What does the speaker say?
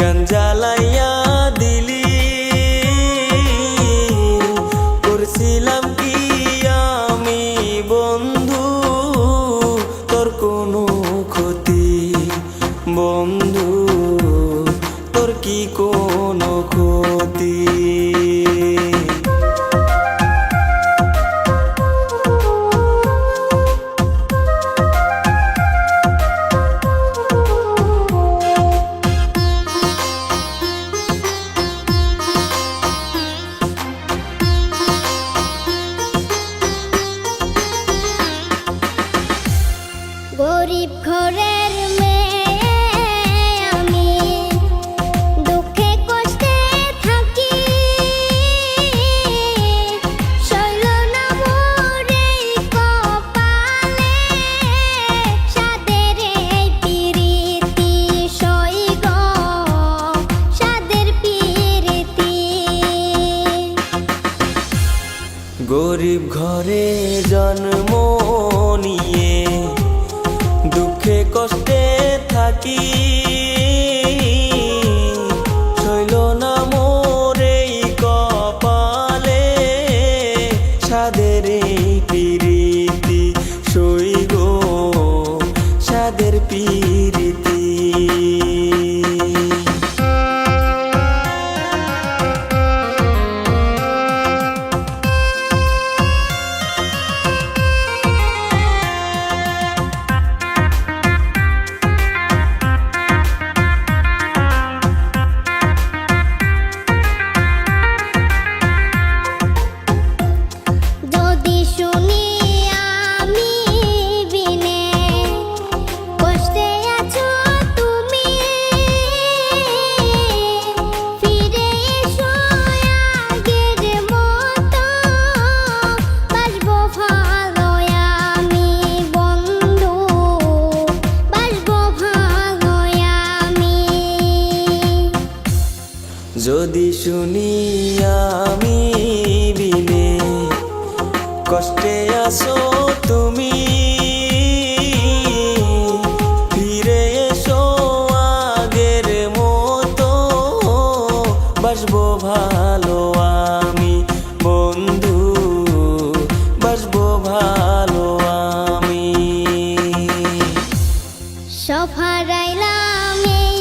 কেন জ্বালাইয়া দিলি। করছিলাম কি আমি বন্ধু? তোর কোনো ক্ষতি বন্ধু? তোর কি কোনো গরিব ঘরে জন্ম নিয়ে দুঃখে কষ্টে থাকি। শৈল না মোরে কপালে সাদের পিরিতি সই গো সাদের পিরিতি। যদি শুনি আমি বিনে, কষ্টে আসো তুমি। ফিরে এসো আগের মতো, বাসবো ভালো আমি, বন্ধু, বাসবো ভালো আমি। সফারাইলাম এই